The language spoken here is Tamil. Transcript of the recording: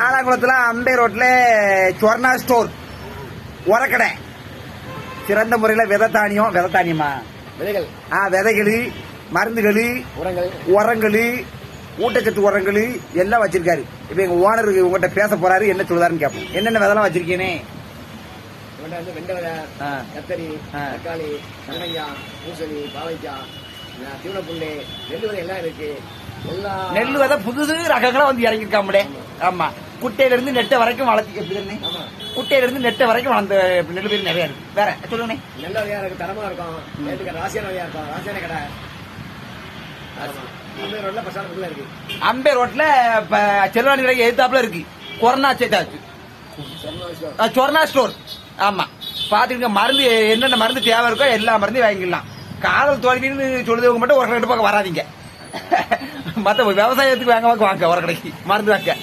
ஆலாங்குளத்துல அம்பே ரோட்ல சொர்ணா ஸ்டோர். உரக்கடை. சிறந்த முறையில் விதை தானியம் விதை தானியமா? விதைகள். ஆ விதைகள் மருந்துகள் உரங்கள். உரங்கள் ஊட்டச்சத்து உரங்கள் எல்லாம் வச்சிருக்காரு. இப்போ எங்க ஓனர் உங்ககிட்ட பேச போறாரு என்ன சொல்லுதாருன்னு கேட்போம் என்னென்ன விதெல்லாம் வச்சிருக்கீனே வெண்டை விதை. கத்தரி. தக்காளி வெங்காயம் பூசணி பாவைக்காய் தீவனப்புல்லு நெல் விதை எல்லாம் இருக்கு. நெல் விதை புதுசு ரகங்களா வந்து இறங்கிருக்காமடே ஆமா. குட்டையில இருந்து நெட்டை வரைக்கும் வளர்த்தி எப்படி தானே? ஆமா குட்டையில இருந்து நெட்டை வரைக்கும் வளர்ந்த நெல் பேர் நிறைய இருக்கு. வேற சொல்லுங்க நல்ல விதையா இருக்கு தரமா இருக்கும். ராசியான விதையா இருக்கும். ராசியான கடை. அம்பே ரோட்ல செல்வாணி கடைக்கு எதிர்த்தாப்புல இருக்கு. கொரோனா. அஹ் சொர்ணா ஸ்டோர். ஆமா. பாத்துக்கங்க மருந்து என்னென்ன மருந்து தேவை இருக்கோ எல்லா மருந்தையும் வாங்கிக்கலாம். காதல் தோல்வின்னு சொல்லுறவங்க மட்டும் ஒரு ரெண்டு பக்கம் வராதீங்க. மத்த விவசாயத்துக்கு வாங்க வாங்க வாங்க ஒரு கடைக்கு. மருந்து வாங்க.